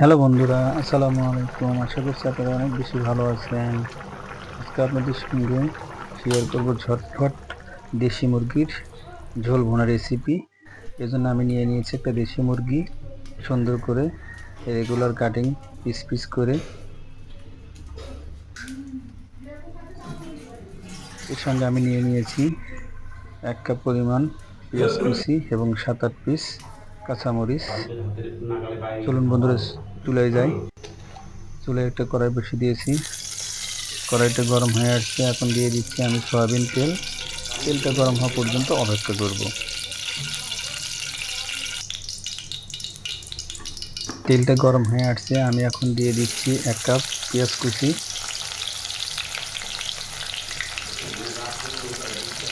Hello বন্ধুরা, আসসালামু আলাইকুম। আশা করছি আপনারা অনেক বেশি ভালো আছেন। আজকে আপনাদের সঙ্গে শেয়ার করব ঝটফট দেশি মুরগির ঝোল ভোনা রেসিপি এজন্য আমি নিয়ে নিয়েছি একটা দেশি মুরগি, সুন্দর করে রেগুলার কাটিং পিস পিস করে। এর সঙ্গে আমি নিয়ে নিয়েছি এক কাপ পরিমাণ পেঁয়াজ কুচি এবং সাত আট পিস কাঁচামরিচ। চলুন বন্ধুরা চুলায় যাই। চুলায় একটা কড়াই বসে দিয়েছি। কড়াইটা গরম হয়ে আসছে। এখন দিয়ে দিচ্ছি আমি সয়াবিন তেল। তেলটা গরম হওয়া পর্যন্ত অপেক্ষা করব। তেলটা গরম হয়ে আসছে। আমি এখন দিয়ে দিচ্ছি এক কাপ পেঁয়াজ কুচি।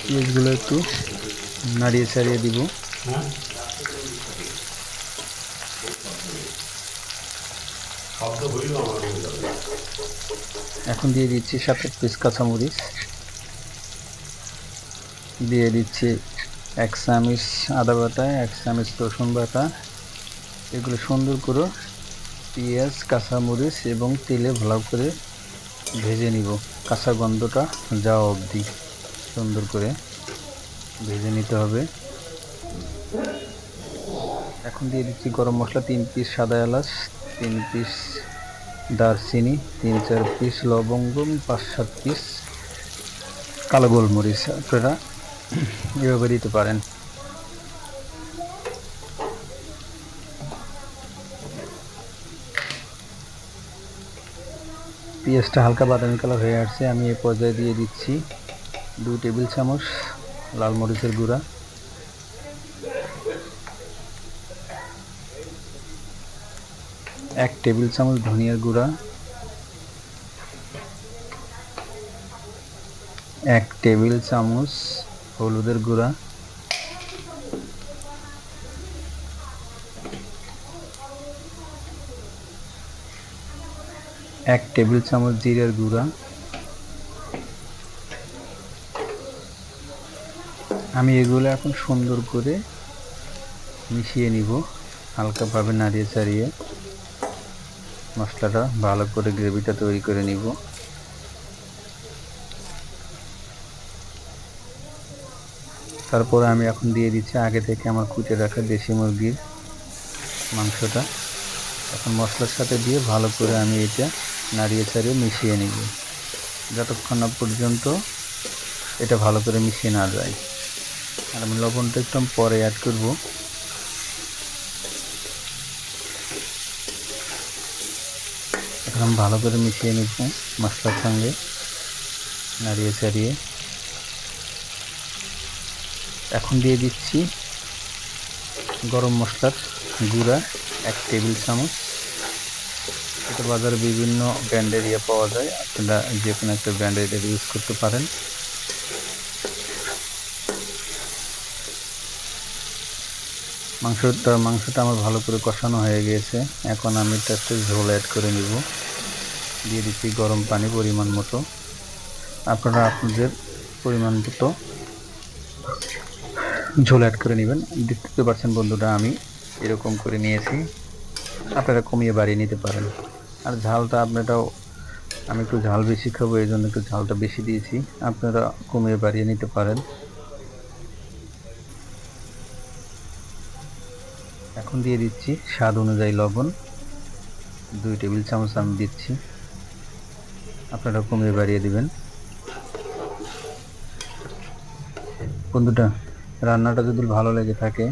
পেঁয়াজগুলো একটু নাড়িয়ে ছাড়িয়ে দিব। এখন দিয়ে দিচ্ছি আট পিস কাঁচামরিচ। দিয়ে দিচ্ছি এক চামিচ আদা বাটা, এক চামিচ রসুন বাটা। এগুলো সুন্দর করে পেঁয়াজ, কাঁচামরিচ এবং তেলে ভালো করে ভেজে নিব। কাঁচা গন্ধটা যাওয়া অবধি সুন্দর করে ভেজে নিতে হবে। এখন দিয়ে দিচ্ছি গরম মশলা, তিন পিস সাদা এলাচ তিন পিস দারচিনি, তিন চার পিস লবঙ্গ, পাঁচ সাত পিস কালো গোলমরিচ আপনারা এভাবে দিতে পারেন। পেঁয়াজটা হালকা বাদামি কালার হয়ে আসছে, আমি এই পর্যায়ে দিয়ে দিচ্ছি দুই টেবিল চামচ লাল মরিচের গুঁড়া। এক টেবিল চামচ ধনিয়ার গুঁড়া, এক টেবিল চামচ হলুদের গুঁড়া, এক টেবিল চামচ জিরের গুঁড়া। আমি এগুলো এখন সুন্দর করে মিশিয়ে নিব, হালকাভাবে নাড়িয়ে চাড়িয়ে মশলাটা ভালো করে গ্রেভিটা তৈরি করে নিব। তারপরে আমি এখন দিয়ে দিচ্ছি আগে থেকে আমার কুটে রাখা দেশি মুরগির মাংসটা। এখন মশলার সাথে দিয়ে ভালো করে আমি এটা নাড়িয়ে চাড়িয়ে মিশিয়ে নিব। যতক্ষণ না পর্যন্ত এটা ভালো করে মিশিয়ে না যায়। আর আমি লবণটা একটু পরে অ্যাড করব। এখন ভালো করে মিশিয়ে নিব মশলার সঙ্গে, নাড়িয়ে চাড়িয়ে এখন দিয়ে দিচ্ছি গরম মশলার গুঁড়া এক টেবিল চামচ। এটা বাজারে বিভিন্ন ব্র্যান্ডের ইয়ে পাওয়া যায়, আপনারা যে কোনো একটা ব্র্যান্ডের এটা ইউজ করতে পারেন। মাংসটা মাংসটা আমার ভালো করে কষানো হয়ে গিয়েছে এখন আমি তাতে ঝোল অ্যাড করে নিব। দিয়ে দিচ্ছি গরম পানি পরিমাণ মতো। আপনারা আপনাদের পরিমাণ মতো ঝোল অ্যাড করে নেবেন। দেখতে পাচ্ছেন বন্ধুরা, আমি এরকম করে নিয়েছি। আপনারা কমিয়ে বাড়িয়ে নিতে পারেন। আর ঝালটা আপনারাও, আমি একটু ঝাল বেশি খাব এই জন্য একটু ঝালটা বেশি দিয়েছি। আপনারা কমিয়ে বাড়িয়ে নিতে পারেন। এখন দিয়ে দিচ্ছি স্বাদ অনুযায়ী লবণ। দুই টেবিল চামচ আমি দিচ্ছি। আপনারা কমিয়ে বাড়িয়ে দিবেন। বন্ধুটা রান্নাটা যদি ভালো লেগে থাকে,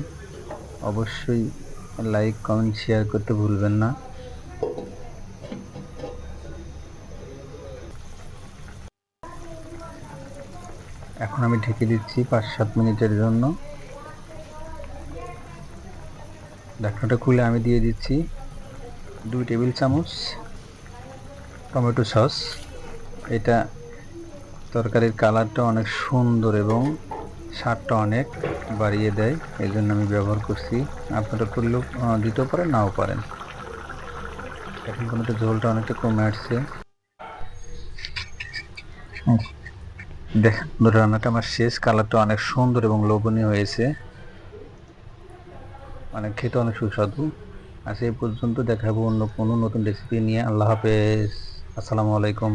অবশ্যই লাইক কমেন্ট শেয়ার করতে ভুলবেন না। এখন আমি ঢেকে দিচ্ছি পাঁচ সাত মিনিটের জন্য। ঢাকনাটা খুলে আমি দিয়ে দিচ্ছি দুই টেবিল চামচ টমেটো সস। এটা তরকারির কালারটা অনেক সুন্দর এবং স্বাদটা অনেক বাড়িয়ে দেয় এই জন্য আমি ব্যবহার করছি। আপনারা করলেও দিতেও পারেন, নাও পারেন। এখন কোনো ঝোলটা অনেকটা কমে আসছে। দেখেন রান্নাটা আমার শেষ, কালারটা অনেক সুন্দর এবং লোভনীয় হয়েছে। মানে খেতে অনেক সুস্বাদু। আজ এই পর্যন্ত দেখাবো অন্য কোনো নতুন রেসিপি নিয়ে। আল্লাহ হাফেজ। আসসালামু আলাইকুম।